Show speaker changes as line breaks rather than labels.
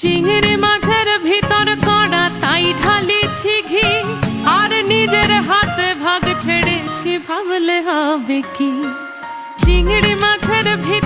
চিংড়ি মাছের ভিতর কড়া, তাই ঢালিছি ঘি। আর নিজের হাতে ভাগ ছেড়েছি, ভাবলে হবে কি? চিংড়ি মাছের ভিতর